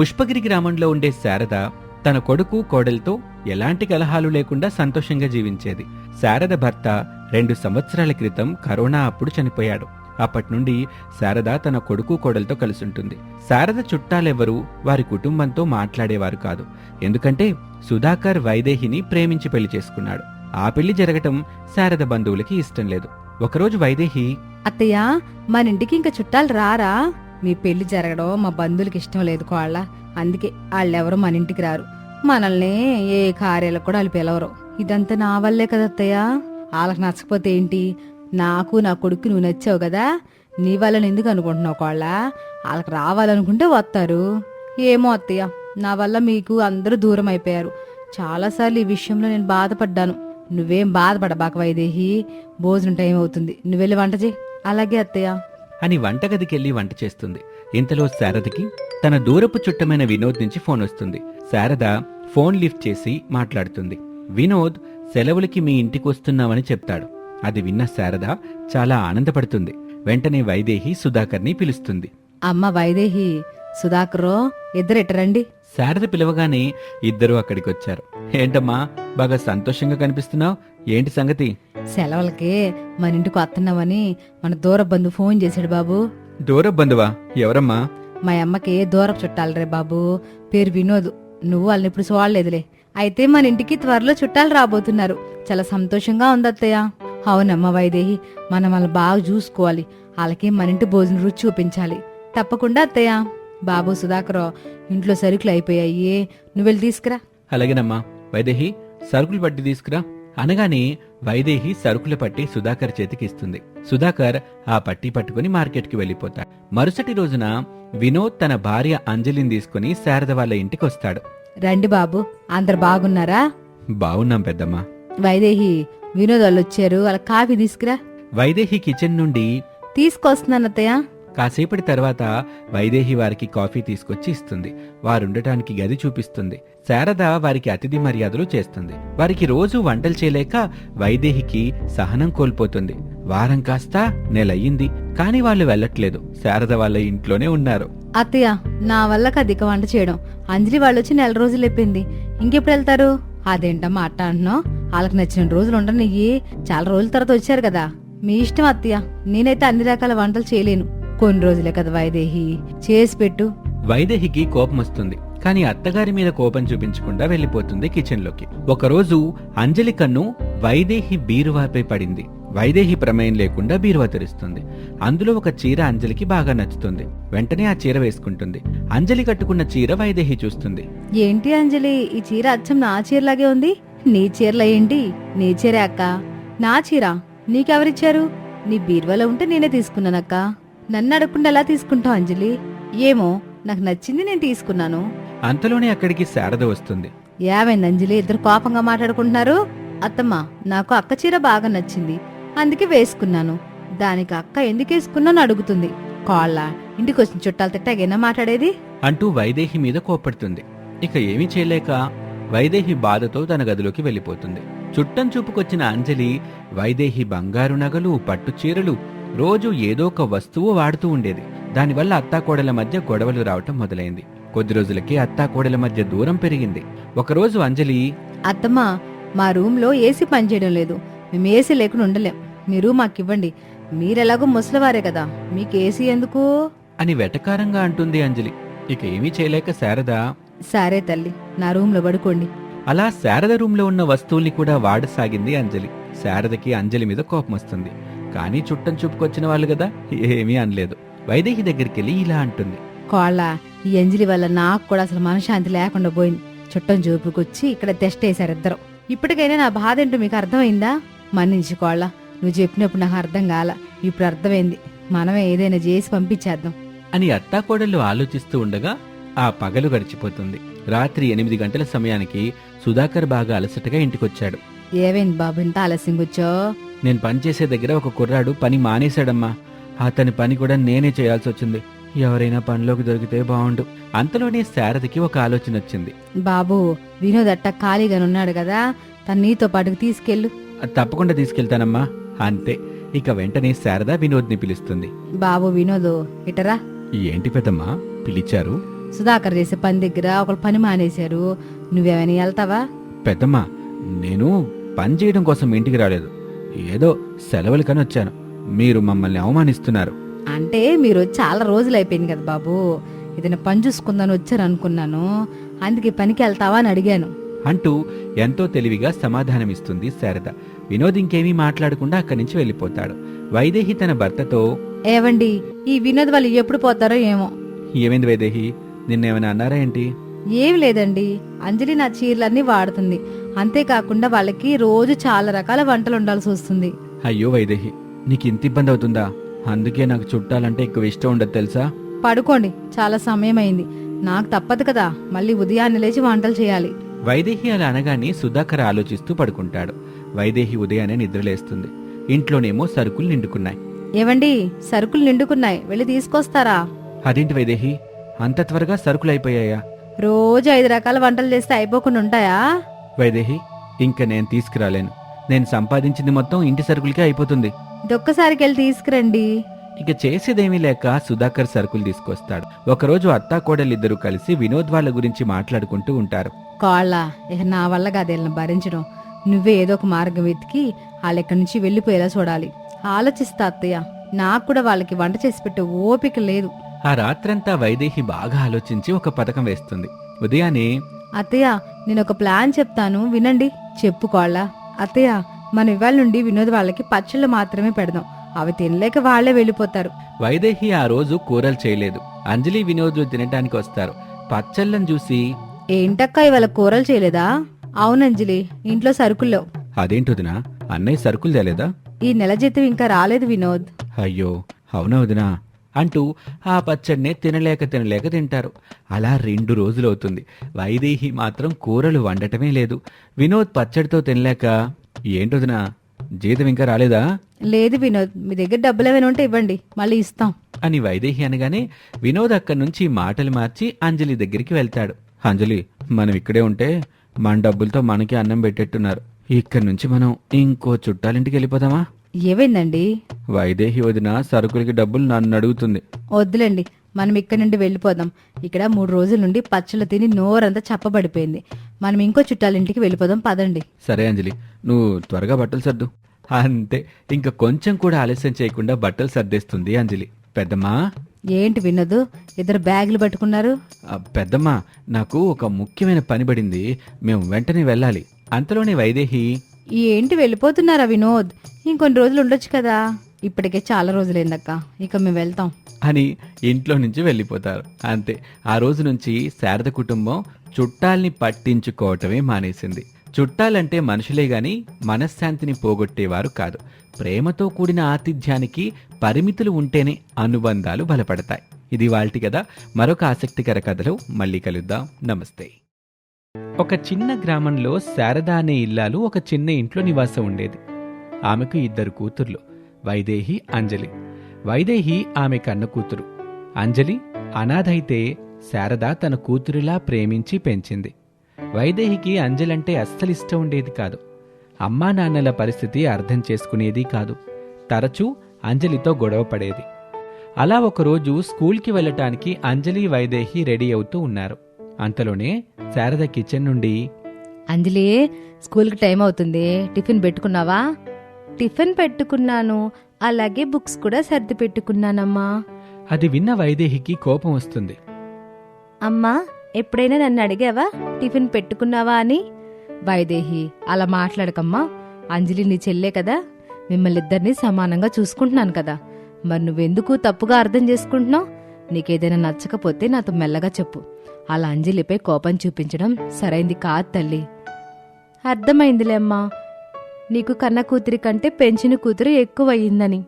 పుష్పగిరి గ్రామంలో ఉండే శారద తన కొడుకు కోడలతో ఎలాంటి కలహాలు లేకుండా సంతోషంగా జీవించేది. శారద భర్త రెండు సంవత్సరాల క్రితం కరోనా అప్పుడు చనిపోయాడు. అప్పటి నుండి శారద తన కొడుకు కోడలతో కలుసుంటుంది. శారద చుట్టాలెవరూ వారి కుటుంబంతో మాట్లాడేవారు కాదు. ఎందుకంటే సుధాకర్ వైదేహిని ప్రేమించి పెళ్ళి చేసుకున్నాడు. ఆ పెళ్ళి జరగటం శారద బంధువులకి ఇష్టం లేదు. ఒకరోజు వైదేహి అత్తయ్య మన ఇంటికి ఇంకా చుట్టాలు రారా? మీ పెళ్ళి జరగడం మా బంధువులకి ఇష్టం లేదు కోళ్ళ. అందుకే వాళ్ళెవరు మన ఇంటికి రారు. మనల్ని ఏ కార్యాలకు కూడా వాళ్ళు పిలవరు. ఇదంతా నా వల్లే కదా అత్తయ్య. వాళ్ళకి నచ్చకపోతే ఏంటి? నాకు నా కొడుకు నువ్వు నచ్చావు కదా. నీ వల్లని ఎందుకు అనుకుంటున్నావు కోళ్ళ? వాళ్ళకి రావాలనుకుంటే వస్తారు. ఏమో అత్తయ్య. నా వల్ల మీకు అందరూ దూరం అయిపోయారు. చాలాసార్లు ఈ విషయంలో నేను బాధపడ్డాను. నువ్వేం బాధపడబాక వైదేహి. భోజనం టైం అవుతుంది. నువ్వెళ్ళి వంట చేయి. అలాగే అత్తయ్య. అని వంటగదికెళ్ళి వంట చేస్తుంది. ఇంతలో శారదకి తన దూరపు చుట్టమైన వినోద్ నుంచి ఫోన్ వస్తుంది. శారద ఫోన్ లిఫ్ట్ చేసి మాట్లాడుతుంది. వినోద్ సెలవులకి మీ ఇంటికి వస్తున్నామని చెప్తాడు. అది విన్న శారద చాలా ఆనందపడుతుంది. వెంటనే వైదేహి సుధాకర్ని పిలుస్తుంది. అమ్మ వైదేహి సుధాకరో ఇద్దరు ఇట్టరండి శారద పిలవగానే ఇద్దరూ అక్కడికొచ్చారు. ఏంటమ్మా బాగా సంతోషంగా కనిపిస్తున్నావు? ఏంటి సంగతి? సెలవులకి మన ఇంటికి వస్తున్నామని మన దూర బంధు ఫోన్ చేశాడు బాబు. దూర బంధువా? ఎవరమ్మా? మా అమ్మకి దూరపు చుట్టాలు రే బాబు. పేరు వినోద్. నువ్వు వాళ్ళని ఇప్పుడు చూడలేదులే. అయితే మన ఇంటికి త్వరలో చుట్టాలు రాబోతున్నారు. చాలా సంతోషంగా ఉంది అత్తయ్య. అవునమ్మ వైదేహి మనం వాళ్ళని బాగా చూసుకోవాలి. వాళ్ళకి మన ఇంటి భోజనం రుచి చూపించాలి. తప్పకుండా అత్తయ్య. బాబు సుధాకర్ ఇంట్లో సరుకులు అయిపోయాయి. నువ్వెళ్ళి తీసుకురా. అలాగేనమ్మా. వైదేహి సరుకులు పట్టి తీసుకురా. అనగానే వైదేహి సరుకుల పట్టి సుధాకర్ చేతికి ఇస్తుంది. సుధాకర్ ఆ పట్టి పట్టుకుని మార్కెట్కి వెళ్ళిపోతాడు. మరుసటి రోజున వినోద్ తన భార్య అంజలిని తీసుకుని శారద వాళ్ళ ఇంటికి వస్తాడు. రండి బాబు అందరు బాగున్నారా? బాగున్నాం పెద్దమ్మా. వైదేహి వినోద్ వాళ్ళు వచ్చారు వాళ్ళ కాఫీ తీసుకురా. వైదేహి కిచెన్ నుండి తీసుకొస్తున్నాను అత్తయ్య. కాసేపటి తర్వాత వైదేహి వారికి కాఫీ తీసుకొచ్చి ఇస్తుంది. వారుండటానికి గది చూపిస్తుంది. శారద వారికి అతిథి మర్యాదలు చేస్తుంది. వారికి రోజు వంటలు చేయలేక వైదేహికి సహనం కోల్పోతుంది. వారం కాస్త నెలయ్యింది. కాని వాళ్ళు వెళ్ళట్లేదు. శారద వాళ్ళ ఇంట్లోనే ఉన్నారు. అత్తయ్య నా వల్ల కదిక వంట చేయడం. అంజలి వాళ్ళు వచ్చి నెల రోజులు అయిపోయింది ఇంకెప్పుడు వెళ్తారు? అదేంటమ్మా అట్ట అంటున్నావు. వాళ్ళకి నచ్చిన రోజులు ఉండనియ్యి. చాలా రోజుల తర్వాత వచ్చారు కదా. మీ ఇష్టం అత్తయ్య. నేనైతే అన్ని రకాల వంటలు చేయలేను. కొన్ని రోజులే కదా వైదేహి. చేసి పెట్టు. వైదేహికి కోపం వస్తుంది. కానీ అత్తగారి మీద కోపం చూపించకుండా వెళ్ళిపోతుంది కిచెన్లోకి. ఒకరోజు అంజలి కన్ను వైదేహి బీరువాపై పడింది. వైదేహి ప్రమేయం లేకుండా బీరువా తెరుస్తుంది. అందులో ఒక చీర అంజలికి బాగా నచ్చుతుంది. వెంటనే ఆ చీర వేసుకుంటుంది. అంజలి కట్టుకున్న చీర వైదేహి చూస్తుంది. ఏంటి అంజలి ఈ చీర అచ్చం నా చీరలాగే ఉంది? నీ చీరలో ఏంటి? నీ చీరే అక్క. నా చీర. నీకెవరిచ్చారు? నీ బీరువాలో ఉంటే నేనే తీసుకున్నానక్క. నన్ను అడగకుండా ఎలా తీసుకుంటావు అంజలి. ఏమో నాకు నచ్చింది నేను తీసుకున్నాను. అంతలోనే అక్కడికి శారద వస్తుంది. ఏమైంది అంజలి? ఇద్దరు కోపంగా మాట్లాడుకుంటున్నారు? అత్తమ్మ నాకు అక్క చీర బాగా నచ్చింది. అందుకే వేసుకున్నాను. దానికి అక్క ఎందుకు వేసుకున్నాను అడుగుతుంది. కాళ్ళ ఇంటికి వచ్చిన చుట్టాలు తిట్టాగేనా మాట్లాడేది? అంటూ వైదేహి మీద కోప్పడుతుంది. ఇక ఏమీ చేయలేక వైదేహి బాధతో తన గదిలోకి వెళ్ళిపోతుంది. చుట్టం చూపుకొచ్చిన అంజలి వైదేహి బంగారు నగలు పట్టు చీరలు రోజు ఏదో ఒక వస్తువు వాడుతూ ఉండేది. దానివల్ల అత్తాకోడల మధ్య గొడవలు రావటం మొదలైంది. కొద్ది రోజులకి అత్తాకోడల మధ్య దూరం పెరిగింది. ఒకరోజు అంజలి అత్తమ్మ మా రూమ్లో ఏసీ పనిచేయడం లేదు. మేము ఏసీ లేకుండా ఉండలేం. మీరు మాకివ్వండి. మీరెలాగో ముసలివారే కదా. మీకు ఏసీ ఎందుకు? అని వెటకారంగా అంటుంది అంజలి. ఇక ఏమీ చేయలేక శారద సరే తల్లి నా రూమ్లో పడుకోండి. అలా శారద రూంలో ఉన్న వస్తువుల్ని కూడా వాడసాగింది అంజలి. శారదకి అంజలి మీద కోపం వస్తుంది కానీ చుట్టం చూపుకొచ్చిన వాళ్ళు కదా ఏమీ అనలేదు. వైదేహి దగ్గరికి వెళ్ళి ఇలా అంటుంది. కోళ్ళ ఈ అంజలి వల్ల నాకు కూడా అసలు మనశ్శాంతి లేకుండా పోయింది. చుట్టం చూపుకొచ్చి ఇక్కడ తెష్టేశారు ఇద్దరు. ఇప్పటికైనా నా బాధ ఏంటో మీకు అర్థమైందా? మన్నించి కోళ్ళ నువ్వు చెప్పినప్పుడు నాకు అర్థం కాల. ఇప్పుడు అర్థమైంది. మనమే ఏదైనా చేసి పంపించేద్దాం. అని అత్తాకోడళ్ళు ఆలోచిస్తూ ఉండగా ఆ పగలు గడిచిపోతుంది. రాత్రి ఎనిమిది గంటల సమయానికి సుధాకర్ బాగా అలసటగా ఇంటికొచ్చాడు. ఏమైంది బాబు ఇంత ఆలస్యం కూర్చో నేను పనిచేసే దగ్గర ఒక కుర్రాడు పని మానేశాడమ్మా. అతని పని కూడా నేనే చేయాల్సి వచ్చింది. ఎవరైనా పనిలోకి దొరికితే బాగుండు అంతలోనే శారదకి ఒక ఆలోచన వచ్చింది. బాబు వినోద్ అట్ట ఖాళీగానే ఉన్నాడు కదా. తను నీతో పాటుకు తీసుకెళ్ళు. "అది తప్పకుండా తీసుకెళ్తానమ్మా. అంతే. ఇక వెంటనే శారద వినోద్ని పిలుస్తుంది. బాబు వినోద్ ఇటరా. ఏంటి పెద్దమ్మా? పిలిచారు? సుధాకర్ చేసే పని దగ్గర ఒకళ్ళు పని మానేశారు. నువ్వేమైనా వెళ్తావా? పెద్దమ్మ నేను పని చేయడం కోసం ఇంటికి రాలేదు. ఏదో సెలవులకని వచ్చాను. మీరు మమ్మల్ని అవమానిస్తున్నారు. అంటే మీరు చాలా రోజులు అయిపోయింది కదా బాబు. ఏదైనా పని చూసుకుందని వచ్చారు అనుకున్నాను. అందుకే పనికి వెళ్తావా అని అడిగాను. అంటూ ఎంతో తెలివిగా సమాధానమిస్తుంది శారద. వినోద్ ఇంకేమీ మాట్లాడకుండా అక్కడి నుంచి వెళ్ళిపోతాడు. వైదేహి తన భర్తతో ఏవండి ఈ వినోద్ వాళ్ళు ఎప్పుడు పోతారో ఏమో. ఏమైంది వైదేహి? నిన్నేమైనా అన్నారా ఏంటి? ఏం లేదండి. అంజలి నా చీరలన్నీ వాడుతుంది. అంతేకాకుండా వాళ్ళకి రోజు చాలా రకాల వంటలు ఉండాల్సి వస్తుంది. అయ్యో వైదేహి నీకు ఇంత ఇబ్బంది అవుతుందా? అందుకే నాకు చుట్టాలంటే ఎక్కువ ఇష్టం ఉండదు తెలుసా? పడుకోండి చాలా సమయం అయింది నాకు తప్పదు కదా మళ్ళీ ఉదయాన్నే లేచి వంటలు చేయాలి. వైదేహి అలా అనగానే సుధాకర్ ఆలోచిస్తూ పడుకుంటాడు. వైదేహి ఉదయాన్నే నిద్రలేస్తుంది. ఇంట్లోనేమో సరుకులు నిండుకున్నాయి. ఏవండి సరుకులు నిండుకున్నాయి వెళ్ళి తీసుకొస్తారా? అదేంటి వైదేహి అంత త్వరగా సరుకులు అయిపోయాయా? రోజు ఐదు రకాల వంటలు చేస్తే అయిపోకుండా ఉంటాయా? వైదేహి ఇంక నేను తీసుకురాలేను. నేను సంపాదించింది మొత్తం ఇంటి సరుకులకే అయిపోతుంది. ఇదొక్కసారికి వెళ్ళి తీసుకురండి. ఇక చేసేదేమీ లేక సుధాకర్ సరుకులు తీసుకొస్తాడు. ఒకరోజు అత్తా కోడలిద్దరూ కలిసి వినోద్ వాళ్ళ గురించి మాట్లాడుకుంటూ ఉంటారు. కాళ్ళ ఇక నా వల్ల కాదు వీళ్ళని భరించడం. నువ్వే ఏదో ఒక మార్గం వెతికి వాళ్ళు ఇక్కడి నుంచి వెళ్ళిపోయేలా చూడాలి. ఆలోచిస్తా అత్తయ్య నాకు కూడా వాళ్ళకి వంట చేసి పెట్టే ఓపిక లేదు. ఆ రాత్రంతా వైదేహి బాగా ఆలోచించి ఒక పథకం వేస్తుంది. ఉదయాన్నే అత్తయ్య నేను ఒక ప్లాన్ చెప్తాను. వినండి. చెప్పు కోళ్ళ. అత్తయ్య మన ఇవాళ నుండి వినోద్ వాళ్ళకి పచ్చళ్ళు మాత్రమే పెడదాం. అవి తినలేక వాళ్ళే వెళ్ళిపోతారు. వైదేహి ఆ రోజు కూరలు చేయలేదు. అంజలి వినోద్లు తినటానికి వస్తారు. పచ్చళ్ళని చూసి ఏంటక్క ఇవాళ కూరలు చేయలేదా? అవునంజలి ఇంట్లో సరుకుల్లో. అదేంటొదినా? అన్నయ్య సరుకులు తేలేదా? ఈ నెల జీతం ఇంకా రాలేదు వినోద్. అయ్యో అవునా వదినా? అంటూ ఆ పచ్చడినే తినలేక తినలేక తింటారు. అలా రెండు రోజులవుతుంది వైదేహి మాత్రం కూరలు వండటమే లేదు. వినోద్ పచ్చడితో తినలేక ఏంటొదినా జీతం ఇంకా రాలేదా? లేదు వినోద్ మీ దగ్గర డబ్బులు ఏమైనా ఉంటే ఇవ్వండి మళ్ళీ ఇస్తాం. అని వైదేహి అనగానే వినోద్ అక్కడి నుంచి మాటలు మార్చి అంజలి దగ్గరికి వెళ్తాడు. అంజలి మనం ఇక్కడే ఉంటే మన డబ్బులతో మనకి అన్నం పెట్టేట్టున్నారు. ఇక్కడి నుంచి మనం ఇంకో చుట్టాలింటికి వెళ్ళిపోదామా? ఏమైందండి? వైదేహి వదిన సరుకులకి డబ్బులు నన్ను అడుగుతుంది. వద్దులేండి మనం ఇక్కడ నుండి వెళ్ళిపోదాం. ఇక్కడ మూడు రోజుల నుండి పచ్చళ్ళు తిని నోరంతా చప్పబడిపోయింది. మనం ఇంకో చుట్టాలింటికి వెళ్ళిపోదాం పదండి. సరే అంజలి నువ్వు త్వరగా బట్టలు సర్దు. అంతే ఇంకా కొంచెం కూడా ఆలస్యం చేయకుండా బట్టలు సర్దేస్తుంది అంజలి. పెద్దమ్మా? ఏంటి వినోద్ ఇద్దరు బ్యాగులు పట్టుకున్నారు? పెద్దమ్మా నాకు ఒక ముఖ్యమైన పని పడింది. మేము వెంటనే వెళ్ళాలి. అంతలోనే వైదేహి? ఏంటి వెళ్ళిపోతున్నారా వినోద్? ఇంకొన్ని రోజులు ఉండొచ్చు కదా. ఇప్పటికే చాలా రోజులైందక్క. ఇక మేము వెళ్తాం. అని ఇంట్లో నుంచి వెళ్ళిపోతారు. అంతే. ఆ రోజు నుంచి శారద కుటుంబం చుట్టాల్ని పట్టించుకోవటమే మానేసింది. చుట్టాలంటే మనుషులే గాని మనశ్శాంతిని పోగొట్టేవారు కాదు. ప్రేమతో కూడిన ఆతిథ్యానికి పరిమితులు ఉంటేనే అనుబంధాలు బలపడతాయి. ఇది వాళ్ళటి కదా మరొక ఆసక్తికర కథలో మళ్ళీ కలుద్దాం. నమస్తే. ఒక చిన్న గ్రామంలో శారద అనే ఇల్లాలు ఒక చిన్న ఇంట్లో నివాసం ఉండేది. ఆమెకు ఇద్దరు కూతుర్లు వైదేహి అంజలి. వైదేహి ఆమె కన్న కూతురు. అంజలి అనాథైతే శారద తన కూతురిలా ప్రేమించి పెంచింది. వైదేహికి అంజలంటే అస్సలిష్టం ఉండేది కాదు. అమ్మా నాన్నల పరిస్థితి అర్థం చేసుకునేది కాదు. తరచూ అంజలితో గొడవ పడేది. అలా ఒకరోజు స్కూల్కి వెళ్ళటానికి అంజలి వైదేహి రెడీ అవుతూ ఉన్నారు. అంతలోనే శారద కిచెన్ నుండి అంజలి స్కూల్కి టైం అవుతుంది. టిఫిన్ పెట్టుకున్నావా? టిఫిన్ పెట్టుకున్నాను. అలాగే బుక్స్ కూడా సర్ది పెట్టుకున్నానమ్మా. అది విన్న వైదేహికి కోపం వస్తుంది. అమ్మా ఎప్పుడైనా నన్ను అడిగావా? టిఫిన్ పెట్టుకున్నావా అని? వైదేహి అలా మాట్లాడకమ్మా. అంజలి నీ చెల్లే కదా. మిమ్మల్ని ఇద్దరిని సమానంగా చూసుకుంటున్నాను కదా. మరి నువ్వెందుకు తప్పుగా అర్థం చేసుకుంటున్నావు? నీకేదైనా నచ్చకపోతే నాతో మెల్లగా చెప్పు. అలా అంజలిపై కోపం చూపించడం సరైంది కాదు తల్లి. అర్థమైందిలే అమ్మా. నీకు కన్న కూతురి కంటే పెంచిన కూతురు ఎక్కువయ్యిందని.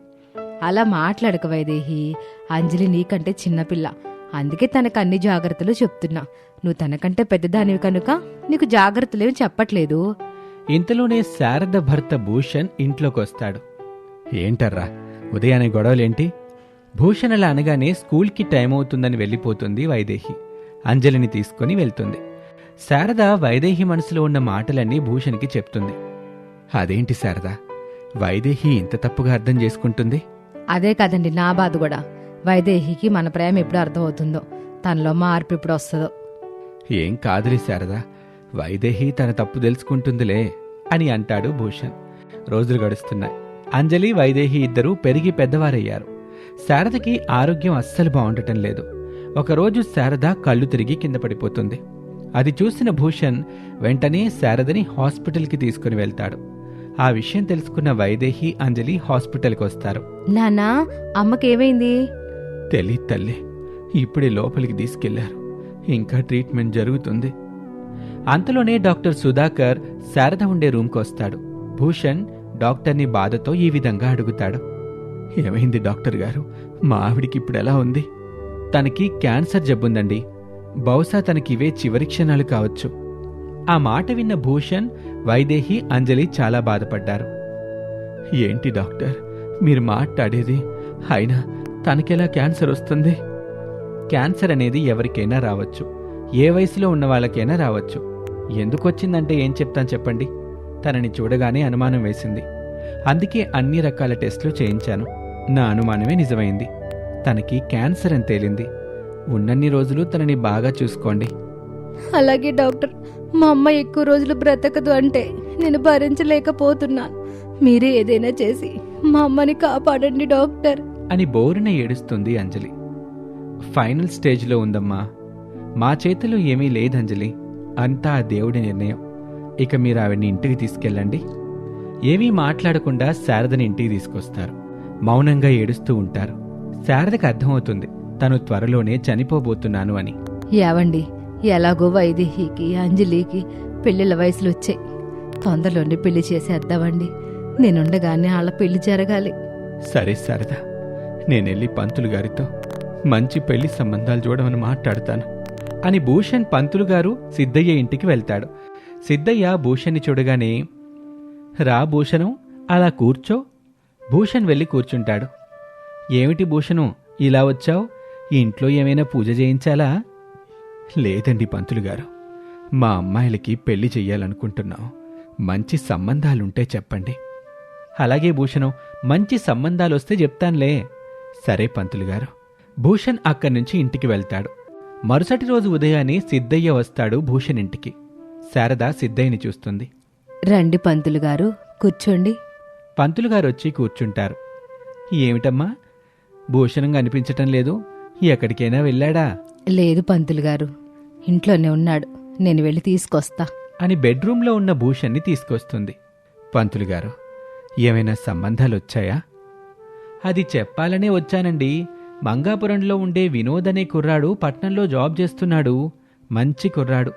అలా మాట్లాడక వైదేహి అంజలి నీకంటే చిన్నపిల్ల అందుకే తనకు అన్ని జాగ్రత్తలు చెప్తున్నా. నువ్వు తనకంటే పెద్దదానివి కనుక నీకు జాగ్రత్తలేమి చెప్పట్లేదు. ఇంతలోనే శారద భర్త భూషణ్ ఇంట్లోకి వస్తాడు ఏంటర్రా ఉదయాన్నే గొడవలేంటి? భూషణ్ అలా అనగానే స్కూల్కి టైం అవుతుందని వెళ్ళిపోతుంది వైదేహి. అంజలిని తీసుకుని వెళ్తుంది. శారద వైదేహి మనసులో ఉన్న మాటలన్నీ భూషణ్కి చెప్తుంది. అదేంటి శారద? వైదేహి ఇంత తప్పుగా అర్థం చేసుకుంటుంది? అదే కదండి నా బాధ కూడా. వైదేహికి మన ప్రేమ ఎప్పుడు అర్థమవుతుందో తనలో మార్పు ఇప్పుడు వస్తుందో. ఏం కాదులే శారదా. వైదేహి తన తప్పు తెలుసుకుంటుందిలే అని అంటాడు భూషణ్. రోజులు గడుస్తున్నాయి. అంజలి వైదేహి ఇద్దరూ పెరిగి పెద్దవారయ్యారు. శారదకి ఆరోగ్యం అస్సలు బాగుండటం లేదు. ఒకరోజు శారద కళ్ళు తిరిగి కింద పడిపోతుంది. అది చూసిన భూషణ్ వెంటనే శారదని హాస్పిటల్కి తీసుకుని వెళ్తాడు. ఆ విషయం తెలుసుకున్న వైదేహి అంజలి హాస్పిటల్కి వస్తారు. నానా అమ్మకేమైంది? తెలీదు తల్లి ఇప్పుడే లోపలికి తీసుకెళ్ళారు. ఇంకా ట్రీట్మెంట్ జరుగుతుంది. అంతలోనే డాక్టర్ సుధాకర్ శారద ఉండే రూమ్కి వస్తాడు. భూషణ్ డాక్టర్ని బాధతో ఈ విధంగా అడుగుతాడు. ఏమైంది డాక్టర్ గారు? మా ఆవిడికి ఇప్పుడు ఎలా ఉంది? తనకి క్యాన్సర్ జబ్బుందండి. బహుశా తనకివే చివరి క్షణాలు కావచ్చు. ఆ మాట విన్న భూషణ్ వైదేహి అంజలి చాలా బాధపడ్డారు. ఏంటి డాక్టర్? మీరు మాట్లాడేది? అయినా తనకెలా క్యాన్సర్ వస్తుంది? క్యాన్సర్ అనేది ఎవరికైనా రావచ్చు. ఏ వయసులో ఉన్న వాళ్ళకైనా రావచ్చు. ఎందుకొచ్చిందంటే ఏం చెప్తాను చెప్పండి. తనని చూడగానే అనుమానం వేసింది. అందుకే అన్ని రకాల టెస్టులు చేయించాను. నా అనుమానమే నిజమైంది. తనకి క్యాన్సర్ అని తేలింది. ఉన్నన్ని రోజులు తనని బాగా చూసుకోండి. అలాగే డాక్టర్ మా అమ్మ ఎక్కువ రోజులు బ్రతకదు అంటే నేను భరించలేకపోతున్నాను. మీరే ఏదైనా చేసి మా అమ్మని కాపాడండి డాక్టర్. అని బోరున ఏడుస్తుంది అంజలి. ఫైనల్ స్టేజ్లో ఉందమ్మా. మా చేతిలో ఏమీ లేదు అంజలి అంతా ఆ దేవుడి నిర్ణయం. ఇక మీరు ఆవిడ్ని ఇంటికి తీసుకెళ్ళండి. ఏమీ మాట్లాడకుండా శారదని ఇంటికి తీసుకొస్తారు. మౌనంగా ఏడుస్తూ ఉంటారు. శారదకి అర్థమవుతుంది. తను త్వరలోనే చనిపోబోతున్నాను అని. ఏవండి ఎలాగో వైదేహికి అంజలికి పెళ్ళిళ్ళ వయసులు వచ్చాయి తొందరలోనే పెళ్ళి చేసేద్దామండి. నేనుండగానే వాళ్ళ పెళ్ళి జరగాలి. సరే శారదా నేనెళ్ళి పంతులు గారితో మంచి పెళ్ళి సంబంధాలు చూడమని మాట్లాడతాను అని భూషణ్ పంతులు గారు సిద్ధయ్య ఇంటికి వెళ్తాడు. సిద్ధయ్య భూషణ్ని చూడగానే రా భూషణం అలా కూర్చో. భూషణ్ వెళ్ళి కూర్చుంటాడు. ఏమిటి భూషణం ఇలా వచ్చావు? ఇంట్లో ఏమైనా పూజ చేయించాలా? లేదండి పంతులు గారు. మా అమ్మాయిలకి పెళ్ళి చెయ్యాలనుకుంటున్నాం. మంచి సంబంధాలుంటే చెప్పండి. అలాగే భూషణం మంచి సంబంధాలొస్తే చెప్తానులే. సరే పంతులు గారు. భూషణ్ అక్కడి నుంచి ఇంటికి వెళ్తాడు. మరుసటి రోజు ఉదయాన్నే సిద్ధయ్య వస్తాడు భూషణ్ ఇంటికి. శారద సిద్ధయ్యని చూస్తుంది. రండి పంతులు గారు కూర్చోండి. పంతులు గారు వచ్చి కూర్చుంటారు. ఏమిటమ్మా? భూషణం కనిపించటం లేదు. ఎక్కడికైనా వెళ్ళాడా? లేదు పంతులు గారు. ఇంట్లోనే ఉన్నాడు. నేను వెళ్ళి తీసుకొస్తా. అని బెడ్రూంలో ఉన్న భూషణ్ని తీసుకొస్తుంది. పంతులు గారు ఏమైనా సంబంధాలు వచ్చాయా అది చెప్పాలనే వచ్చానండి. మంగాపురంలో ఉండే వినోద్ అనే కుర్రాడు పట్నంలో జాబ్ చేస్తున్నాడు. మంచి కుర్రాడు.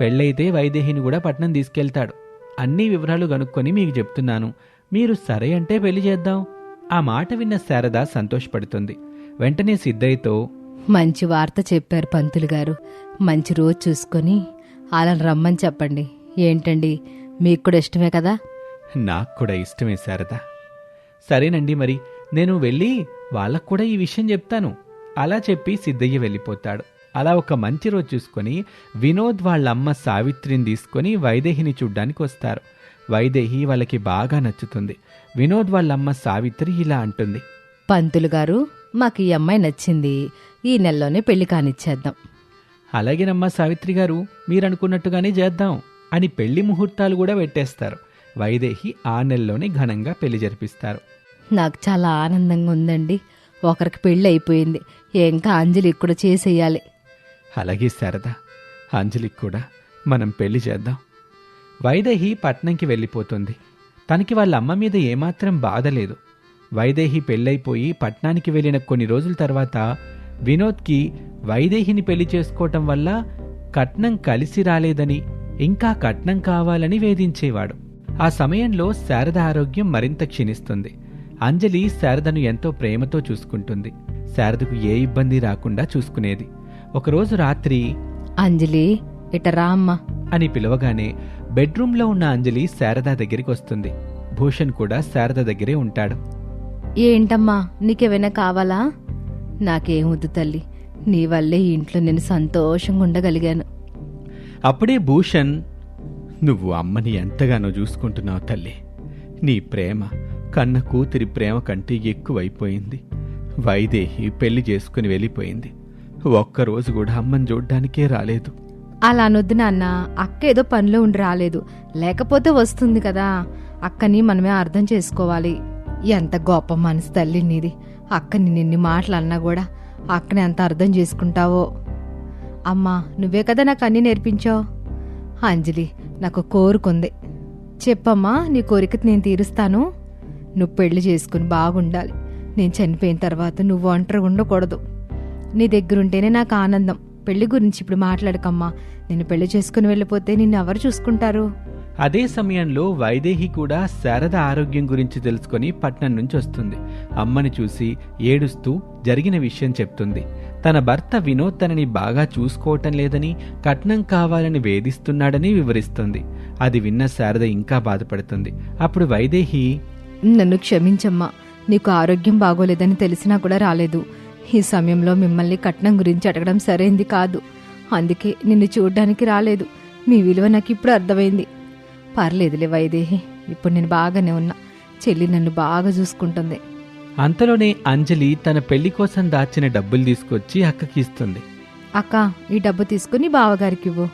పెళ్ళైతే వైదేహిని కూడా పట్నం తీసుకెళ్తాడు. అన్ని వివరాలు కనుక్కొని మీకు చెప్తున్నాను. మీరు సరే అంటే పెళ్ళి చేద్దాం. ఆ మాట విన్న శారద సంతోషపడుతుంది. వెంటనే సిద్ధయ్యతో మంచి వార్త చెప్పారు పంతులు గారు. మంచి రోజు చూసుకొని అలా రమ్మని చెప్పండి. ఏంటండి మీకు కూడా ఇష్టమే కదా? నాకు కూడా ఇష్టమే శారదా. సరేనండి మరి నేను వెళ్ళి వాళ్ళకు కూడా ఈ విషయం చెప్తాను. అలా చెప్పి సిద్ధయ్య వెళ్ళిపోతాడు. అలా ఒక మంచి రోజు చూసుకొని వినోద్ వాళ్ళ అమ్మ సావిత్రిని తీసుకొని వైదేహిని చూడ్డానికి వస్తారు. వైదేహి వాళ్ళకి బాగా నచ్చుతుంది. వినోద్ వాళ్ళ అమ్మ సావిత్రి ఇలా అంటుంది. పంతులు గారు మాకు ఈ అమ్మాయి నచ్చింది. ఈ నెలలోనే పెళ్ళి కానిచ్చేద్దాం. అలాగేనమ్మా సావిత్రి గారు మీరనుకున్నట్టుగానే చేద్దాం అని పెళ్ళి ముహూర్తాలు కూడా పెట్టేస్తారు. వైదేహి ఆ నెలలోనే ఘనంగా పెళ్ళి జరిపిస్తారు. నాకు చాలా ఆనందంగా ఉందండి. ఒకరికి పెళ్ళి అయిపోయింది. ఇంకా అంజలి కూడా చేసేయాలి. అలాగే శారదా అంజలికి కూడా మనం పెళ్ళి చేద్దాం. వైదేహి పట్నంకి వెళ్ళిపోతుంది. తనకి వాళ్ళ అమ్మ మీద ఏమాత్రం బాధ లేదు. వైదేహి పెళ్ళైపోయి పట్నానికి వెళ్ళిన కొన్ని రోజుల తర్వాత వినోద్కి వైదేహిని పెళ్ళి చేసుకోవటం వల్ల కట్నం కలిసి రాలేదని ఇంకా కట్నం కావాలని వేధించేవాడు. ఆ సమయంలో శారద ఆరోగ్యం మరింత క్షీణిస్తుంది. అంజలి శారదను ఎంతో ప్రేమతో చూసుకుంటుంది. శారదకు ఏ ఇబ్బంది రాకుండా చూసుకునేది. ఒకరోజు రాత్రి అంజలి ఇట రా అమ్మా. అని పిలవగానే బెడ్రూంలో ఉన్న అంజలి శారద దగ్గరికి వస్తుంది. భూషణ్ కూడా శారద దగ్గరే ఉంటాడు. ఏంటమ్మా నీకేమైనా కావాలా? నాకేమొద్దు తల్లి. నీ వల్లే ఈ ఇంట్లో నేను సంతోషంగా ఉండగలిగాను. అప్పుడే భూషణ్ నువ్వు అమ్మని ఎంతగానో చూసుకుంటున్నావు తల్లి. నీ ప్రేమ కన్న కూతురి ప్రేమ కంటే ఎక్కువైపోయింది. వైదేహి పెళ్ళి చేసుకుని వెళ్ళిపోయింది. ఒక్కరోజు కూడా అమ్మని చూడ్డానికే రాలేదు. అలా అనొద్దు నాన్న అక్క ఏదో పనిలో ఉండి రాలేదు. లేకపోతే వస్తుంది కదా. అక్కని మనమే అర్థం చేసుకోవాలి. ఎంత గొప్ప మనసు తల్లి నీది. అక్కని నిన్ని మాటలు అన్నా కూడా అక్కని ఎంత అర్థం చేసుకుంటావో. అమ్మా నువ్వే కదా నాకు అన్నీ నేర్పించావు? అంజలి నాకు కోరుకుంది. చెప్పమ్మా నీ కోరిక నేను తీరుస్తాను. నువ్వు పెళ్ళి చేసుకుని బాగుండాలి. నేను చనిపోయిన తర్వాత నువ్వు ఒంటరిగా ఉండకూడదు. నీ దగ్గరుంటేనే నాకు ఆనందం. పెళ్ళి గురించి ఇప్పుడు మాట్లాడకమ్మా. నేను పెళ్ళి చేసుకుని వెళ్ళిపోతే నిన్ను ఎవరు చూసుకుంటారు? అదే సమయంలో వైదేహి కూడా శారద ఆరోగ్యం గురించి తెలుసుకొని పట్నం నుంచి వస్తుంది. అమ్మని చూసి ఏడుస్తూ జరిగిన విషయం చెప్తుంది. తన భర్త వినోద్ తనని బాగా చూసుకోవటం లేదని కట్నం కావాలని వేధిస్తున్నాడని వివరిస్తుంది. అది విన్న శారద ఇంకా బాధపడుతుంది. అప్పుడు వైదేహి నన్ను క్షమించమ్మా. నీకు ఆరోగ్యం బాగోలేదని తెలిసినా కూడా రాలేదు. ఈ సమయంలో మిమ్మల్ని కట్నం గురించి అడగడం సరైంది కాదు. అందుకే నిన్ను చూడ్డానికి రాలేదు. మీ విలువ నాకు ఇప్పుడు అర్థమైంది. పర్లేదులే వైదేహి ఇప్పుడు నేను బాగానే ఉన్నా. చెల్లి నన్ను బాగా చూసుకుంటుంది. అంతలోనే అంజలి తన పెళ్ళి కోసం దాచిన డబ్బులు తీసుకొచ్చి అక్కకి ఇస్తుంది. అక్క ఈ డబ్బు తీసుకుని బావగారికి ఇవ్వు.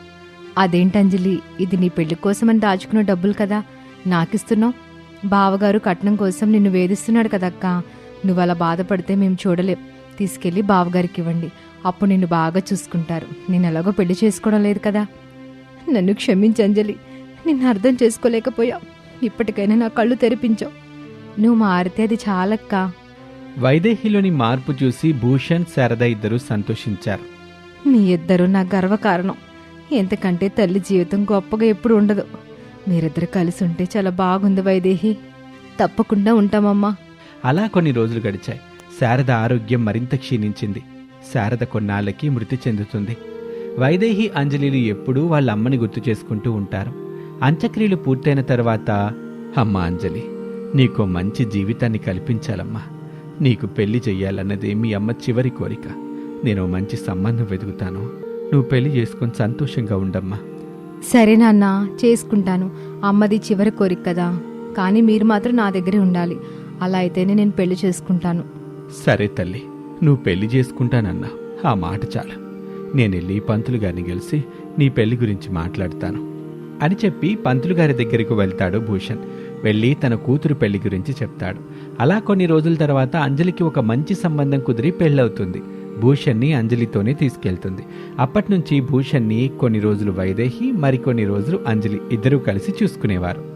అదేంటి అంజలి ఇది నీ పెళ్ళి కోసమని దాచుకున్న డబ్బులు కదా. నాకిస్తున్నావు. బావగారు కట్నం కోసం నిన్ను వేధిస్తున్నాడు కదక్క. నువ్వు అలా బాధపడితే మేము చూడలేం. తీసుకెళ్ళి బావగారికి ఇవ్వండి అప్పుడు నిన్ను బాగా చూసుకుంటారు. నేను ఎలాగో పెళ్ళి చేసుకోవడం లేదు కదా? నన్ను క్షమించు అంజలి. నిన్ను అర్థం చేసుకోలేకపోయావు. ఇప్పటికైనా నా కళ్ళు తెరిపించావు. నువ్వు మారితే అది చాలక్కా. వైదేహిలోని మార్పు చూసి భూషణ్ శారద ఇద్దరూ సంతోషించారు. మీ ఇద్దరు నా గర్వకారణం. ఎంతకంటే తల్లి జీవితం గొప్పగా ఎప్పుడు ఉండదు. మీరిద్దరు కలిసి ఉంటే చాలా బాగుంది వైదేహి. తప్పకుండా ఉంటామమ్మా. అలా కొన్ని రోజులు గడిచాయి. శారద ఆరోగ్యం మరింత క్షీణించింది. శారద కొన్నాళ్ళకి మృతి చెందుతుంది. వైదేహి అంజలిలు ఎప్పుడూ వాళ్ళ అమ్మని గుర్తు చేసుకుంటూ ఉంటారు. అంత్యక్రియలు పూర్తయిన తర్వాత అమ్మ అంజలి నీకు మంచి జీవితాన్ని కల్పించాలమ్మా. నీకు పెళ్ళి చెయ్యాలన్నదే మీ అమ్మ చివరి కోరిక. నేను మంచి సంబంధం వెతుకుతాను. నువ్వు పెళ్ళి చేసుకొని సంతోషంగా ఉండమ్మా. సరే నాన్న చేసుకుంటాను. అమ్మది చివరి కోరిక కదా. కానీ మీరు మాత్రం నా దగ్గరే ఉండాలి. అలా అయితేనే నేను పెళ్ళి చేసుకుంటాను. సరే తల్లి నువ్వు పెళ్ళి చేసుకుంటానన్నా. ఆ మాట చాలు. నేను వెళ్ళి పంతులు గారిని గెలిచి నీ పెళ్ళి గురించి మాట్లాడతాను అని చెప్పి పంతులు గారి దగ్గరికి వెళ్తాడు భూషణ్. వెళ్ళి తన కూతురు పెళ్ళి గురించి చెప్తాడు. అలా కొన్ని రోజుల తర్వాత అంజలికి ఒక మంచి సంబంధం కుదిరి పెళ్ళవుతుంది. భూషణ్ని అంజలితోనే తీసుకెళ్తుంది. అప్పటి నుంచి భూషణ్ని కొన్ని రోజులు వైదేహి మరికొన్ని రోజులు అంజలి ఇద్దరూ కలిసి చూసుకునేవారు.